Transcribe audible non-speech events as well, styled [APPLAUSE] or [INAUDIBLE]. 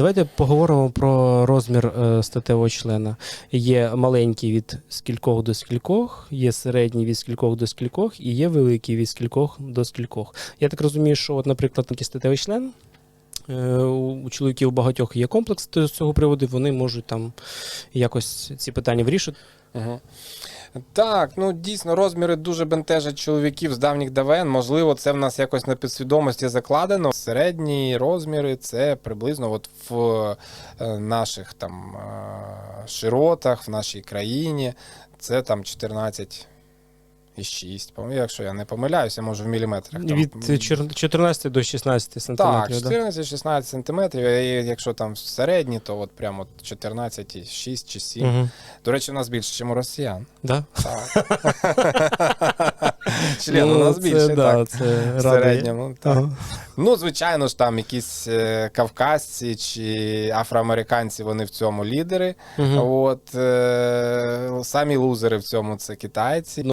Давайте поговоримо про розмір е, статевого члена. Є маленький від скількох до скількох, є середній від скількох до скількох, і є великий від скількох до скількох. Я так розумію, що, от, наприклад, такий статевий член. е, У чоловіків у багатьох є комплекс з цього приводу, вони можуть там якось ці питання вирішити. Угу. Так, ну дійсно розміри дуже бентежать чоловіків з давніх давен. Можливо, це в нас якось на підсвідомості закладено. Середні розміри це приблизно от в е, наших там е, широтах, в нашій країні. Це там 14 і 6. Якщо я не помиляюся, може в міліметрах. там. Від е, 14 до 16 сантиметрів. да? 14-16 сантиметрів, і якщо там середні, то от прямо 14, 6 чи 7. Мгм. До речі, у нас більше, ніж у росіян. Да? Так. [LAUGHS] Член у нас Ну, більше, це, да, так. це В середньому. Так. Ага. Ну, звичайно ж, там якісь е, кавказці чи афроамериканці, вони в цьому лідери. Мгм. От е, самі лузери в цьому це китайці.